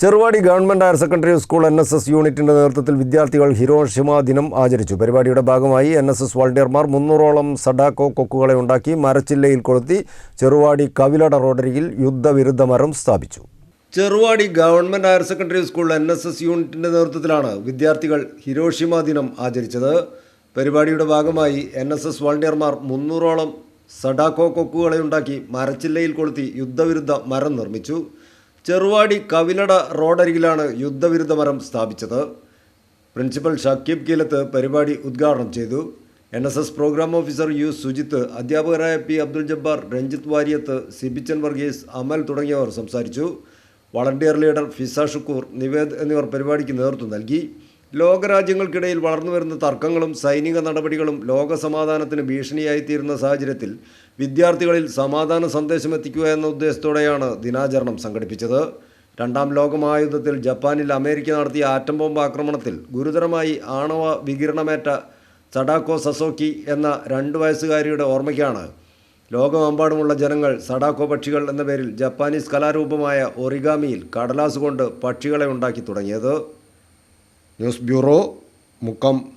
Cheruvadi government higher secondary school N S S യൂണിറ്റിന്റെ നേതൃത്വത്തിൽ വിദ്യാർത്ഥികൾ ഹിരോഷിമ ദിനം ആചരിച്ചു. പരിപാടിയുടെ ഭാഗമായി എൻ എസ് എസ് വളണ്ടിയർമാർ മുന്നൂറോളം സഡാക്കോ കൊക്കുകളെ ഉണ്ടാക്കി മരച്ചില്ലയിൽ കൊളുത്തി ചെറുവാടി കവിലട റോഡരികിൽ യുദ്ധവിരുദ്ധ മരം സ്ഥാപിച്ചു. Cheruvadi government higher secondary school N S S യൂണിറ്റിന്റെ നേതൃത്വത്തിലാണ് വിദ്യാർത്ഥികൾ ഹിരോഷിമ ദിനം ആചരിച്ചത്. പരിപാടിയുടെ ഭാഗമായി എൻ എസ് എസ് വളണ്ടിയർമാർ മുന്നൂറോളം സഡാക്കോ കൊക്കുകളെ ഉണ്ടാക്കി മരച്ചില്ലയിൽ കൊളുത്തി യുദ്ധവിരുദ്ധ മരം നിർമ്മിച്ചു. ചെറുവാടി കവിലട റോഡരികിലാണ് യുദ്ധവിരുദ്ധ മരം സ്ഥാപിച്ചത്. പ്രിൻസിപ്പൽ ഷക്കീബ് കീലത്ത് പരിപാടി ഉദ്ഘാടനം ചെയ്തു. N S S programme officer U Sujith അധ്യാപകരായ പി അബ്ദുൽ ജബ്ബാർ രഞ്ജിത്ത് വാര്യത്ത് സിബിച്ചൻ വർഗീസ് അമൽ തുടങ്ങിയവർ സംസാരിച്ചു. വളണ്ടിയർ ലീഡർ ഫിസ ഷുക്കൂർ നിവേദ് എന്നിവർ പരിപാടിക്ക് നേതൃത്വം നൽകി. ലോകരാജ്യങ്ങൾക്കിടയിൽ വളർന്നു വരുന്ന തർക്കങ്ങളും സൈനിക നടപടികളും ലോക സമാധാനത്തിന് ഭീഷണിയായിത്തീരുന്ന സാഹചര്യത്തിൽ വിദ്യാർത്ഥികളിൽ സമാധാന സന്ദേശം എത്തിക്കുക എന്ന ഉദ്ദേശത്തോടെയാണ് ദിനാചരണം സംഘടിപ്പിച്ചത്. രണ്ടാം ലോകമഹായുദ്ധത്തിൽ ജപ്പാനിൽ അമേരിക്ക നടത്തിയ ആറ്റം ബോംബ് ആക്രമണത്തിൽ ഗുരുതരമായി ആണവ വികിരണമേറ്റ സഡാക്കോ സസോക്കി എന്ന രണ്ട് വയസ്സുകാരിയുടെ ഓർമ്മയ്ക്കാണ്. ലോകമെമ്പാടുമുള്ള ജനങ്ങൾ സഡാക്കോ പക്ഷികൾ എന്ന പേരിൽ ജപ്പാനീസ് കലാരൂപമായ ഒറിഗാമിയിൽ കടലാസ് കൊണ്ട് പക്ഷികളെ ഉണ്ടാക്കി തുടങ്ങിയത്. Jos Bureau Mukam